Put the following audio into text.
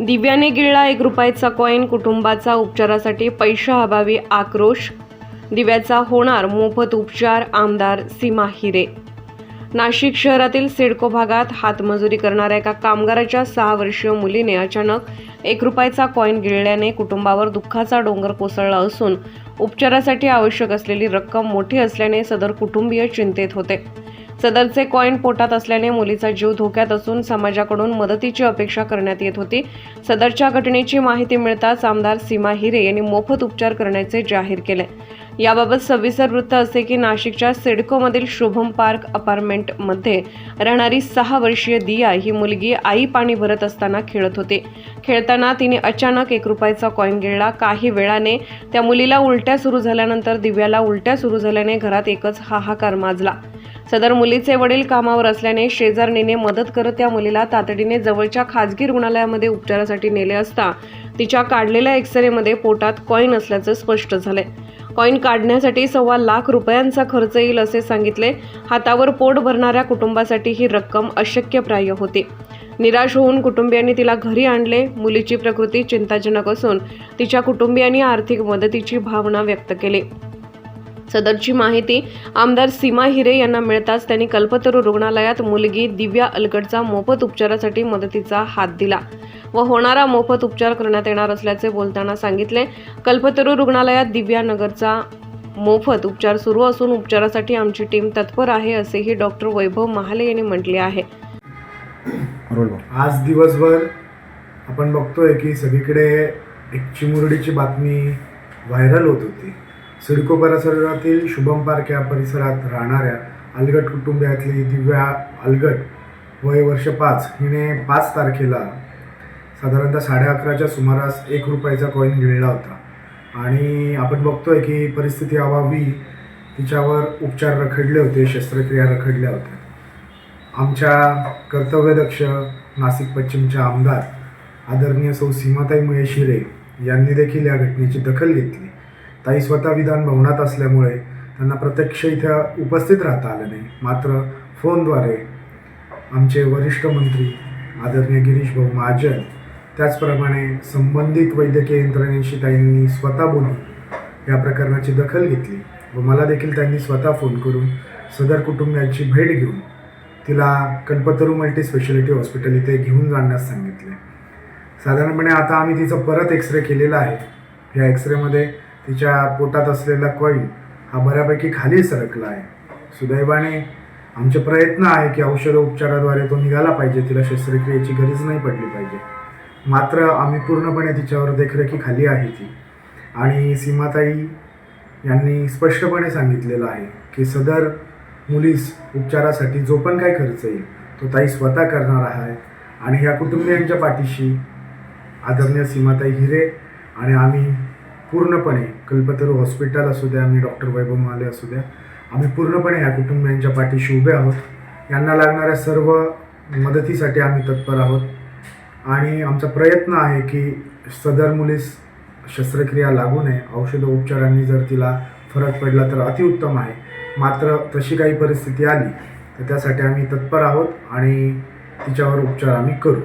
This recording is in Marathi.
दिव्याने गिळला एक रुपयाचा कॉईन कुटुंबाचा उपचारासाठी पैशाअभावी आक्रोश. दिव्याचा होणार मोफत उपचार आमदार सीमा हिरे. नाशिक शहरातील सिडको भागात हातमजुरी करणाऱ्या एका कामगाराच्या सहा वर्षीय मुलीने अचानक एक रुपयाचा कॉईन गिळल्याने कुटुंबावर दुःखाचा डोंगर कोसळला असून उपचारासाठी आवश्यक असलेली रक्कम मोठी असल्याने सदर कुटुंबीय चिंतेत होते. सदरचे कॉईन पोटात असल्याने मुलीचा जीव धोक्यात असून समाजाकडून मदतीची अपेक्षा करण्यात येत होती. सदरच्या घटनेची माहिती मिळताच आमदार सीमा हिरे यांनी मोफत उपचार करण्याचे जाहीर केले. याबाबत सविस्तर वृत्त असे की नाशिकच्या सिडकोमधील शुभम पार्क अपार्टमेंटमध्ये राहणारी सहा वर्षीय दिया ही मुलगी आई पाणी भरत असताना खेळत होती. खेळताना तिने अचानक एक रुपयाचा कॉईन गिळला. काही वेळाने त्या मुलीला उलट्या सुरू झाल्यानंतर दिव्याला उलट्या सुरू झाल्याने घरात एकच हाहाकार माजला. सदर मुलीचे वडील कामावर असल्याने शेजारणीने मदत करत त्या मुलीला तातडीने जवळच्या खाजगी रुग्णालयामध्ये उपचारासाठी नेले असता तिच्या काढलेल्या एक्सरेमध्ये पोटात कॉईन असल्याचं स्पष्ट झालंय. कॉईन काढण्यासाठी सव्वा लाख रुपयांचा खर्च येईल असे सांगितले. हातावर पोट भरणाऱ्या कुटुंबासाठी ही रक्कम अशक्यप्राय होती. निराश होऊन कुटुंबियांनी तिला घरी आणले. मुलीची प्रकृती चिंताजनक असून तिच्या कुटुंबियांनी आर्थिक मदतीची भावना व्यक्त केली. सदरची माहिती आमदार सीमा हिरे यांना मिळताच त्यांनी कल्पतरू रुग्णालयात मुलगी दिव्या अलगडचा मोफत उपचारासाठी मदतीचा हात दिला व होणारा मोफत उपचार करण्यात येणार असल्याचे बोलताना सांगितले. कल्पतरू रुग्णालयात दिव्या नगरचा मोफत उपचार सुरू असून उपचारासाठी आमची टीम तत्पर आहे असेही डॉक्टर वैभव महाले यांनी म्हटले आहे. आज दिवसभर आपण बघतोय की सगळीकडे एक चिमुरडीची बातमी व्हायरल होत होती. सिडको परिसरातील शुभम पार्क या परिसरात राहणाऱ्या अलगट कुटुंबियातली दिव्या अलगट वय वर्ष पाच हिने पाच तारखेला साधारणतः साडे अकराच्या सुमारास एक रुपयाचा कॉईन गिळला होता. आणि आपण बघतोय की परिस्थिती अभावी तिच्यावर उपचार रखडले होते शस्त्रक्रिया रखडल्या होत्या. आमच्या कर्तव्यदक्ष नाशिक पश्चिमच्या आमदार आदरणीय सौ सीमाताई महेशिरे यांनी देखील या घटनेची दखल घेतली. ताई स्वतः विधान भवनात असल्यामुळे त्यांना प्रत्यक्ष इथं उपस्थित राहता आलं नाही. मात्र फोनद्वारे आमचे वरिष्ठ मंत्री आदरणीय गिरीश भाऊ महाजन त्याचप्रमाणे संबंधित वैद्यकीय यंत्रणेशी ताईंनी स्वतः बोलून या प्रकरणाची दखल घेतली व मला देखील त्यांनी स्वतः फोन करून सदर कुटुंबियांची भेट घेऊन तिला कल्पतरू मल्टी स्पेशालिटी हॉस्पिटल इथे घेऊन जाण्यास सांगितले. साधारणपणे आता आम्ही तिचा परत एक्सरे केलेला आहे. या एक्सरेमध्ये तिच्या पोटात असलेला कॉईन हा बऱ्यापैकी खाली सरकला आहे. सुदैवाने आमचे प्रयत्न आहे की औषध उपचाराद्वारे तो निघाला पाहिजे तिला शस्त्रक्रियेची गरज नाही पडली पाहिजे. मात्र आम्ही पूर्णपणे तिच्यावर देखरेखीखाली आहे ती. आणि सीमाताई यांनी स्पष्टपणे सांगितलेलं आहे की सदर मुलीस उपचारासाठी जो पण काही खर्च येईल तो ताई स्वतः करणार आहे आणि ह्या कुटुंबियांच्या पाठीशी आदरणीय सीमाताई हिरे आणि आम्ही पूर्णपणे कल्पतरू हॉस्पिटल असू द्या आम्ही डॉक्टर वैभव महाले असू द्या आम्ही पूर्णपणे या कुटुंबियांच्या पाठीशी उभे आहोत. यांना लागणाऱ्या सर्व मदतीसाठी आम्ही तत्पर आहोत. आणि आमचा प्रयत्न आहे की सदर मुलीस शस्त्रक्रिया लागू नये. औषध उपचारांनी जर तिला फरक पडला तर अतिउत्तम आहे. मात्र तशी काही परिस्थिती आली तर त्यासाठी आम्ही तत्पर आहोत आणि तिच्यावर उपचार आम्ही करू.